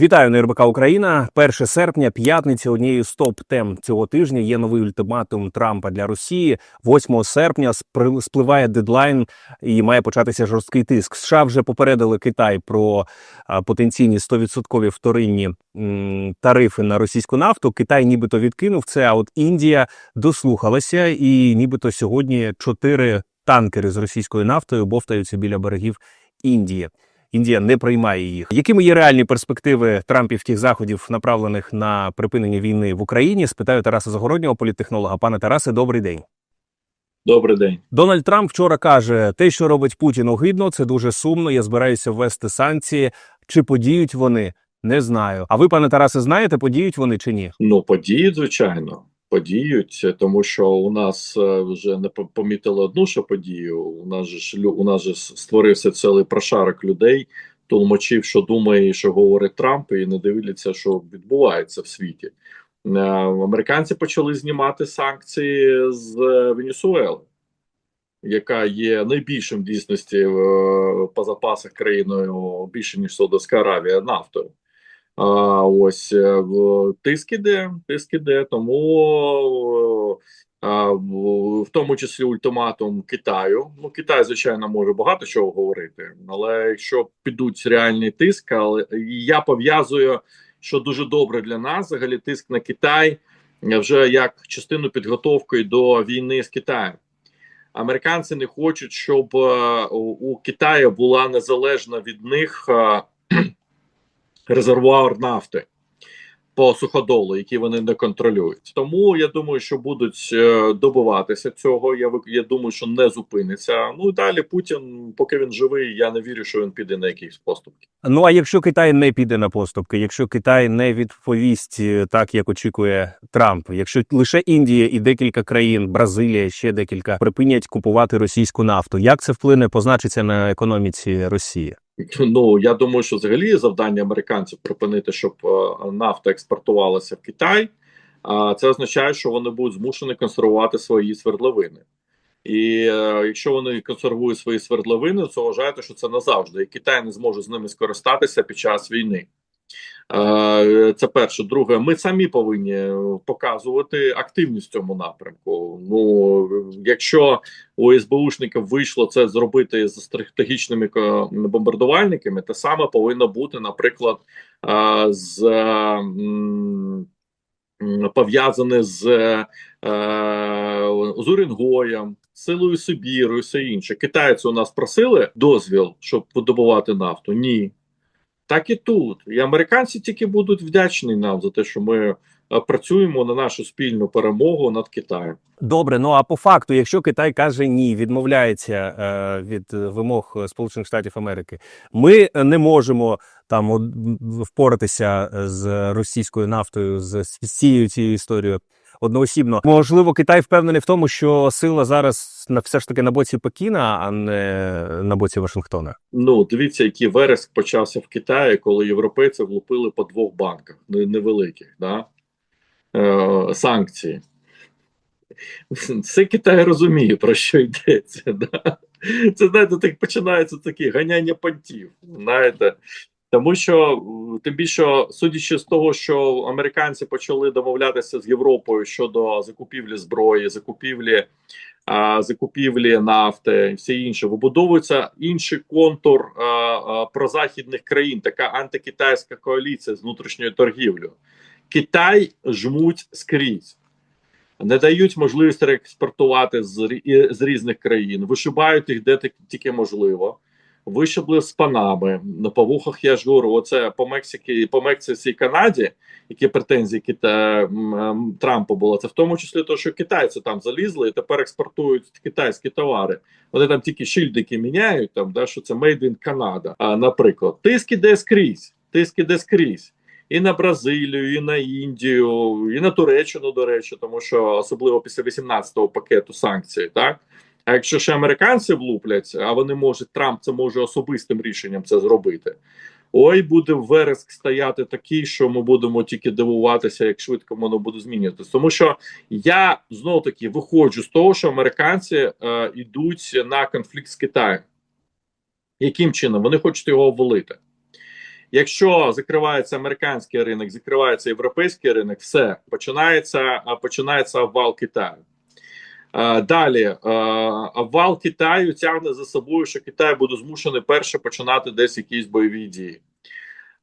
Вітаю на РБК Україна. 1 серпня, п'ятниця. Однією з топ тем цього тижня є новий ультиматум Трампа для Росії. 8 серпня спливає дедлайн і має початися жорсткий тиск. США вже попередили Китай про потенційні 100% вторинні тарифи на російську нафту. Китай нібито відкинув це. А от Індія дослухалася, і нібито сьогодні чотири танкери з російською нафтою бовтаються біля берегів Індії. Індія не приймає їх. Якими є реальні перспективи Трампівських заходів, направлених на припинення війни в Україні? Спитаю Тараса Загороднього, політтехнолога. Пане Тарасе, добрий день. Добрий день. Дональд Трамп вчора каже: те, що робить Путін, огидно, це дуже сумно. Я збираюся ввести санкції. Чи подіють вони? Не знаю. А ви, пане Тарасе, знаєте, подіють вони чи ні? Ну подіють, звичайно, подіють, тому що у нас е, вже не по- помітили одну ще подію. У нас же у нас же створився цілий прошарок людей, толмачів, що думає, що говорить Трамп, і не дивляться, що відбувається в світі. Е, Американці почали знімати санкції з е, Венесуели, яка є найбільшим в дійсності по запасах країною більше ніж Саудовська Аравія нафтою. А, ось е, тиск іде, тиск іде, тому е, в тому числі ультиматум Китаю. Ну, Китай, звичайно, може багато чого говорити, але якщо підуть реальний тиск, але я пов'язую, що дуже добре для нас, взагалі тиск на Китай вже як частину підготовки до війни з Китаєм. Американці не хочуть, щоб е, у Китаю була незалежна від них. Резервуар нафти по суходолу, який вони не контролюють. Тому я думаю, що будуть е, добиватися цього. Я я думаю, що не зупиниться. Ну і далі Путін, поки він живий, я не вірю, що він піде на якісь поступки. Ну а якщо Китай не піде на поступки, якщо Китай не відповість е, так, як очікує Трамп, якщо лише Індія і декілька країн, Бразилія, ще декілька припинять купувати російську нафту, як це вплине, позначиться на економіці Росії? Ну я думаю, що взагалі завдання американців припинити, щоб е, нафта експортувалася в Китай. А це означає, що вони будуть змушені консервувати свої свердловини. І е, якщо вони консервують свої свердловини, то вважаєте, що це назавжди, і Китай не зможе з ними скористатися під час війни. Е, Це перше. Друге, ми самі повинні показувати активність в цьому напрямку. Ну якщо у СБУшників вийшло це зробити з стратегічними бомбардувальниками, те саме повинно бути, наприклад, е, з пов'язане з, е, з Уренгоєм, силою Сибіру і все інше. Китайці у нас просили дозвіл, щоб видобувати нафту. Ні. Так і тут. І американці тільки будуть вдячні нам за те, що ми е, працюємо на нашу спільну перемогу над Китаєм. Добре, ну а по факту, якщо Китай каже ні, відмовляється е, від вимог Сполучених Штатів Америки, ми не можемо там впоратися з російською нафтою, з цією цією історією одноосібно. Можливо, Китай впевнений в тому, що сила зараз на все ж таки на боці Пекіна, а не на боці Вашингтона. Ну, дивіться, який вереск почався в Китаї, коли європейці влупили по двох банках невеликих, да? е, санкції. Це Китай розуміє, про що йдеться. Да? Це знаєте, так починається такі ганяння понтів. Знаєте. Тому що тим більше, судячи з того, що американці почали домовлятися з Європою щодо закупівлі зброї, закупівлі а, закупівлі нафти і все інше, вибудовується інший контур а, а, прозахідних країн, така антикитайська коаліція з внутрішньою торгівлею. Китай жмуть скрізь, не дають можливість реекспортувати з, з різних країн, вишибають їх де тільки- можливо. Вишибли з панами на повухах. Я ж говорю, оце по Мексиці, по Мексиці і Канаді, які претензії Кита м, м, Трампа було. Це в тому числі те, що китайці там залізли і тепер експортують китайські товари. Вони там тільки шильдики міняють, там да що це Made in Canada, а, наприклад. Тиск іде скрізь, тиск іде скрізь. І на Бразилію, і на Індію, і на Туреччину, до речі, тому що особливо після 18-го пакету санкцій, так а якщо ще американці влуплять, а вони можуть, Трамп це може особистим рішенням це зробити. Ой, буде вереск стояти такий, що ми будемо тільки дивуватися, як швидко воно буде змінюватися. Тому що я знову таки виходжу з того, що американці е, йдуть на конфлікт з Китаєм. Яким чином? Вони хочуть його обвалити. Якщо закривається американський ринок, закривається європейський ринок, все починається, починається обвал Китаю. Е, Далі е, обвал Китаю тягне за собою, що Китай буде змушений перше починати десь якісь бойові дії.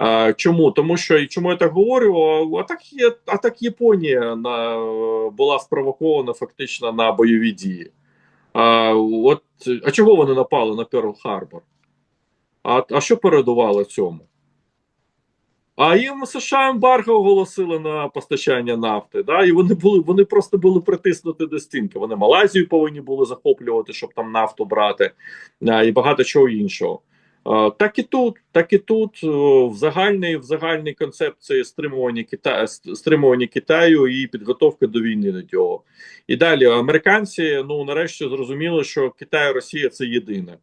Е, Чому? Тому що і чому я так говорю? А так є а так Японія на, була спровокована фактично на бойові дії. А, от, а чого вони напали на Перл Харбор? А, а що передувало цьому? А їм США ембарго оголосили на постачання нафти. Да? І вони були вони просто були притиснуті до стінки. Вони Малайзію повинні були захоплювати, щоб там нафту брати, а, і багато чого іншого. А, так і тут, так і тут в загальній в загальній концепції стримування Китаю, стримування Китаю і підготовки до війни до цього. І далі американці ну нарешті зрозуміли, що Китай і Росія це єдине,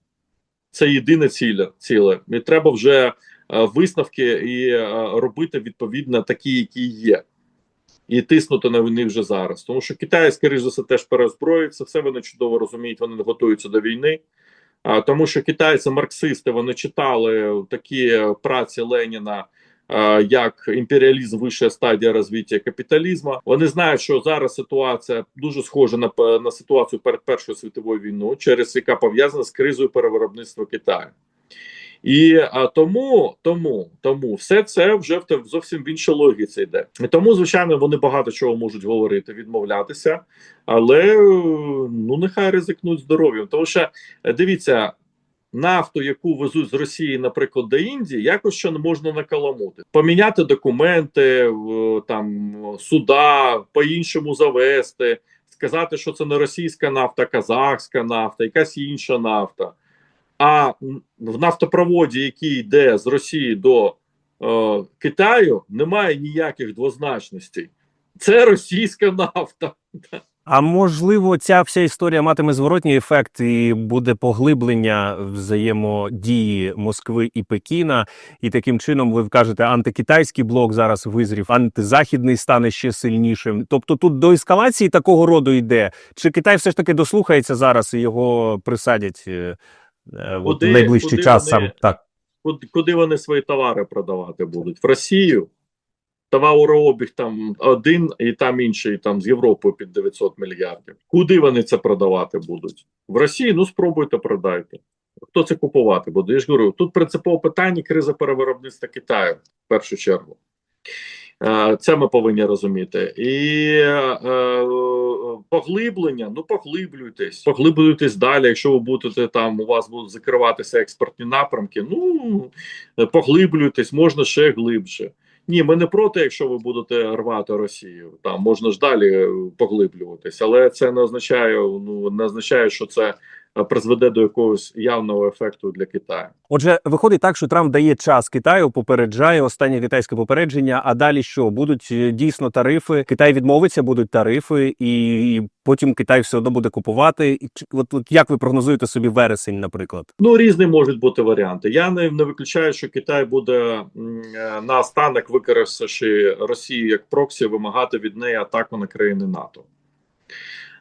це єдине ціле. ціле. І треба вже е, висновки і е, робити відповідно такі, які є, і тиснути на них вже зараз. Тому що Китай, скоріш за все, теж переозброїться. Все вони чудово розуміють, вони не готуються до війни. А, тому що китайці, марксисти, вони читали такі праці Леніна. е, Як імперіалізм вища стадія розвиття капіталізму, вони знають, що зараз ситуація дуже схожа на на ситуацію перед Першою світовою війною, через яка пов'язана з кризою перевиробництва Китаю. І а, тому, тому, тому все це вже в зовсім в іншій логіці йде. І тому, звичайно, вони багато чого можуть говорити, відмовлятися, але ну нехай ризикнуть здоров'ям. Тому що дивіться, нафту, яку везуть з Росії, наприклад, до Індії, якось ще не можна накаламути. Поміняти документи, там суда, по-іншому завести, сказати, що це не російська нафта, казахська нафта, якась інша нафта. А в нафтопроводі, який йде з Росії до е, Китаю, немає ніяких двозначностей. Це російська нафта. А можливо, ця вся історія матиме зворотній ефект і буде поглиблення взаємодії Москви і Пекіна, і таким чином ви кажете, антикитайський блок зараз визрів, антизахідний стане ще сильнішим. Тобто тут до ескалації такого роду йде. Чи Китай все ж таки дослухається зараз і його присадять е, от Куди- найближчий куди час? вони- Сам так Куди, куди вони свої товари продавати будуть? В Росію. Товарообіг там один, і там інший там з Європою під 900 мільярдів. Куди вони це продавати будуть? В Росії ну спробуйте продайте. Хто це купувати буде? Я ж говорю, тут принципове питання криза перевиробництва Китаю в першу чергу. Е, Це ми повинні розуміти. І е, поглиблення, ну поглиблюйтесь, поглиблюйтесь далі. Якщо ви будете там, у вас будуть закриватися експортні напрямки, ну поглиблюйтесь, можна ще глибше. Ні, ми не проти, якщо ви будете рвати Росію. Там можна ж далі поглиблюватись, але це не означає, ну не означає, що це призведе до якогось явного ефекту для Китаю. Отже, виходить так, що Трамп дає час Китаю, попереджає останнє китайське попередження. А далі що будуть е, дійсно тарифи? Китай відмовиться, будуть тарифи, і, потім Китай все одно буде купувати. І от, от як ви прогнозуєте собі вересень, наприклад? Ну, різні можуть бути варіанти. Я не, не виключаю, що Китай буде е, наостанок, використавши Росію як проксі, вимагати від неї атаку на країни НАТО.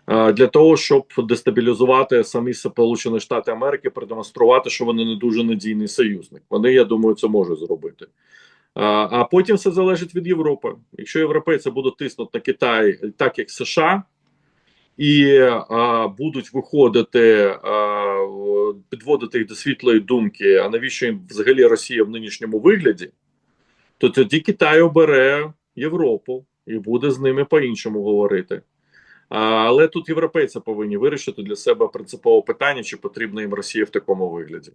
Е, Для того, щоб дестабілізувати самі Сполучені Штати Америки, продемонструвати, що вони не дуже надійний союзник. Вони, я думаю, це можуть зробити. Е, А потім все залежить від Європи. Якщо європейці будуть тиснути на Китай так, як США, і а, будуть виходити, а, підводити їх до світлої думки, а навіщо їм взагалі Росія в нинішньому вигляді, то тоді Китай обере Європу і буде з ними по-іншому говорити. Але тут європейці повинні вирішити для себе принципове питання, чи потрібна їм Росія в такому вигляді.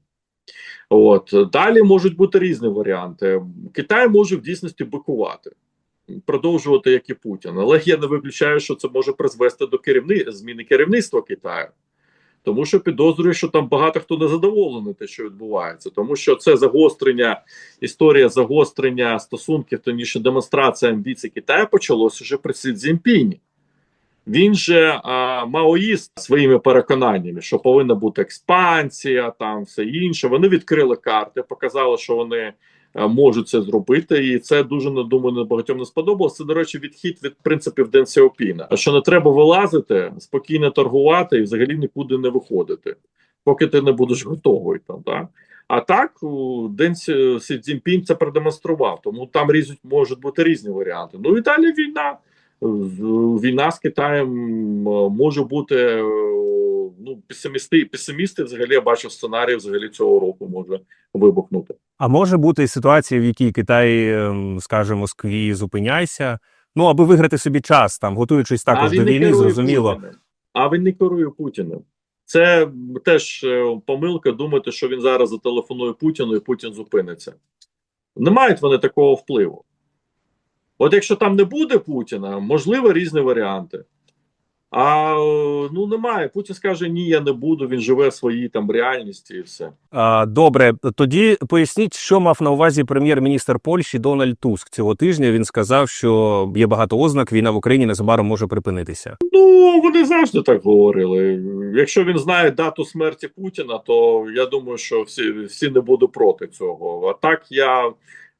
От далі можуть бути різні варіанти. Китай може в дійсності бикувати продовжувати як і Путін. Але я не виключаю, що це може призвести до керівни... зміни керівництва Китаю. Тому що підозрюю, що там багато хто не задоволений те, що відбувається, тому що це загострення, історія загострення стосунків, тоніше демонстрація амбіцій Китаю почалося вже при Сі Цзіньпіні. Він же а, маоїст своїми переконаннями, що повинна бути експансія, там все інше. Вони відкрили карти, показали, що вони е, можуть це зробити, і це дуже не думаю, багатьом не сподобалося. Це, до речі, відхід від принципів Ден Сяопіна. Що не треба вилазити, спокійно торгувати і взагалі нікуди не виходити, поки ти не будеш готовий там. Так? А так день Сі Цзіньпінь це продемонстрував. Тому там різуть можуть бути різні варіанти. Ну і далі війна. Війна з Китаєм може бути е, ну песимісти. Песимісти взагалі я бачу сценарій взагалі цього року може вибухнути. А може бути ситуація, в якій Китай ем, скаже Москві зупиняйся. Ну аби виграти собі час, там готуючись також до війни, зрозуміло. Путіним. А він не керує Путіним. Це теж е, помилка думати, що він зараз зателефонує Путіну і Путін зупиниться. Не мають вони такого впливу. От якщо там не буде Путіна, можливо, різні варіанти. А ну немає. Путін скаже: ні, я не буду. Він живе в своїй там реальності і все. А, добре, тоді поясніть, що мав на увазі прем'єр-міністр Польщі Дональд Туск цього тижня. Він сказав, що є багато ознак, війна в Україні незабаром може припинитися. Ну, вони завжди так говорили. Якщо він знає дату смерті Путіна, то я думаю, що всі, всі не будуть проти цього. А так я,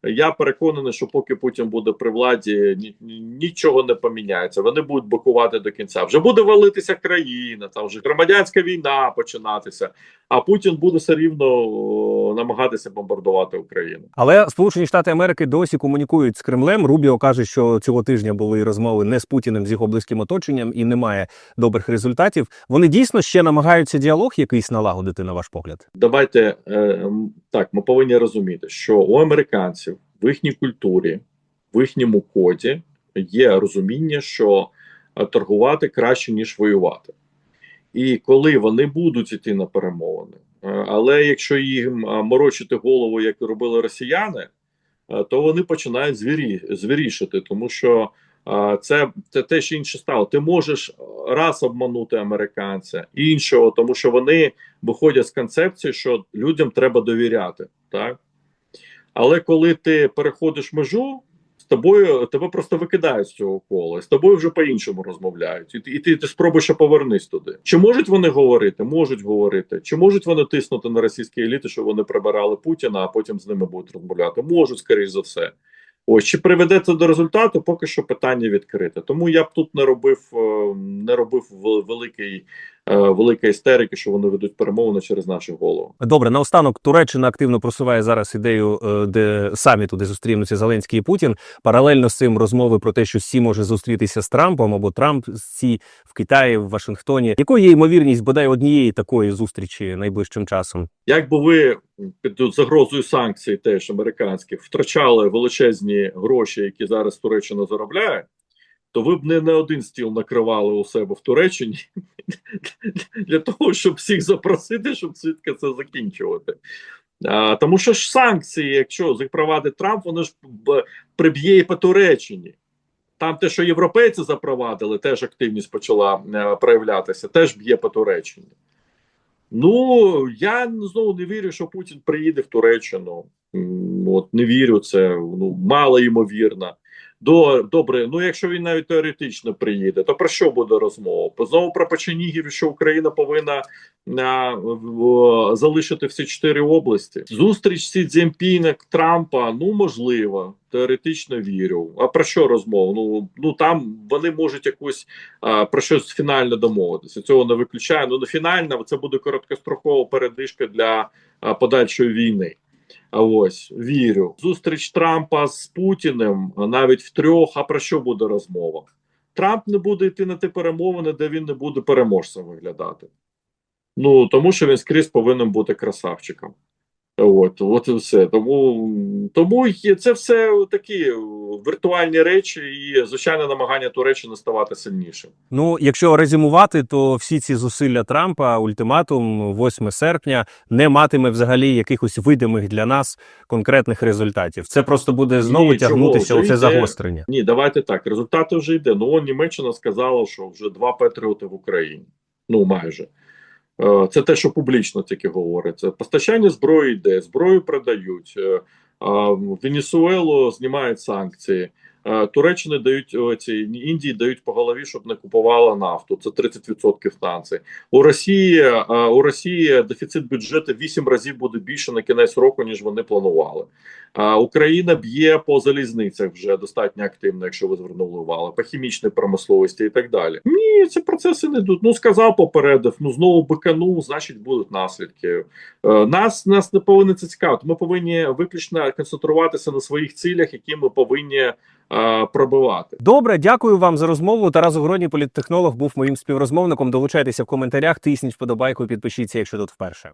я переконаний, що поки Путін буде при владі, ні, ні- нічого не поміняється. Вони будуть бокувати до кінця. Вже буде валитися країна, там вже громадянська війна починатися. А Путін буде все рівно намагатися бомбардувати Україну. Але Сполучені Штати Америки досі комунікують з Кремлем. Рубіо каже, що цього тижня були розмови не з Путіним, з його близьким оточенням, і немає добрих результатів. Вони дійсно ще намагаються діалог якийсь налагодити, на ваш погляд. Давайте е, так, ми повинні розуміти, що у американців в їхній культурі, в їхньому коді є розуміння, що е, торгувати краще ніж воювати. І коли вони будуть іти на перемовини, е, але якщо їм е, морочити голову, як робили росіяни, то вони починають звірі, звірішити, тому що це, це теж інше стало. Ти можеш раз обманути американця, іншого, тому що вони виходять з концепції, що людям треба довіряти, так? Але коли ти переходиш межу, з тобою тебе просто викидають з цього кола, з тобою вже по-іншому розмовляють, і, ти- і ти, ти спробуєш повернись туди. Чи можуть вони говорити? Можуть говорити. Чи можуть вони тиснути на російські еліти, щоб вони прибирали Путіна, а потім з ними будуть розмовляти? Можуть, скоріш за все. Ось чи приведе це до результату, поки що питання відкрите. Тому я б тут не робив, е, не робив великий, е, великої істерики, що вони ведуть перемовини через наші голови. Добре, наостанок Туреччина активно просуває зараз ідею е, де саміту, де зустрінуться Зеленський і Путін. Паралельно з цим розмови про те, що Сі може зустрітися з Трампом або Трамп з Сі в Китаї, в Вашингтоні. Якою є ймовірність бодай однієї такої зустрічі найближчим часом? Як би ви під загрозою санкцій, теж американських, втрачали величезні гроші, які зараз Туреччина заробляє, то ви б не на один стіл накривали у себе в Туреччині для того, щоб всіх запросити, щоб швидко це закінчувати. А, тому що ж санкції, якщо запровадить Трамп, воно ж приб'є і по Туреччині. Там те, що європейці запровадили, теж активність почала е, проявлятися, теж б'є по Туреччині. Ну, я знову не вірю, що Путін приїде в Туреччину. От не вірю, це ну мало ймовірно. До добре, ну якщо він навіть теоретично приїде, то про що буде розмова? Знову про Печенігів, що Україна повинна а, в- залишити всі чотири області. Зустріч Сі Цзіньпіна, Трампа, ну можливо, теоретично вірю. А про що розмова? Ну ну там вони можуть якусь а, про щось фінально домовитися. Цього не виключаю. Ну не фінально, це буде короткострокова передишка для а, подальшої війни. Ось вірю. Зустріч Трампа з Путіним навіть в трьох. А про що буде розмова? Трамп не буде йти на ті перемовини, де він не буде переможцем виглядати. Ну тому що він скрізь повинен бути красавчиком. От, от і все. Тому, тому це все такі віртуальні речі, і звичайно намагання Туреччини ставати сильнішим. Ну, якщо резюмувати, то всі ці зусилля Трампа, ультиматум 8 серпня, не матиме взагалі якихось видимих для нас конкретних результатів. Це просто буде знову Ні, тягнутися у це загострення. Ні, давайте так. Результати вже йде. Ну, он Німеччина сказала, що вже два Петріоти в Україні. Ну, майже. Е, Це те, що публічно тільки говориться. Постачання зброї йде, зброю продають. Е, Венесуелу знімають санкції. Е, Туреччини дають о, ці Індії дають по голові, щоб не купувала нафту. Це 30% санкцій. У Росії е, у Росії дефіцит бюджету 8 разів буде більше на кінець року, ніж вони планували. Е, Україна б'є по залізницях вже достатньо активно, якщо ви звернули увагу, по хімічній промисловості і так далі. Ні, ці процеси не йдуть. Ну сказав, попередив. Ну знову биканув, значить будуть наслідки. Е, Нас нас не повинно це цікавити. Ми повинні виключно концентруватися на своїх цілях, які ми повинні е, пробивати. Добре, дякую вам за розмову. Тарас Огородній, політтехнолог, був моїм співрозмовником. Долучайтеся в коментарях, тисніть вподобайку, підпишіться, якщо тут вперше.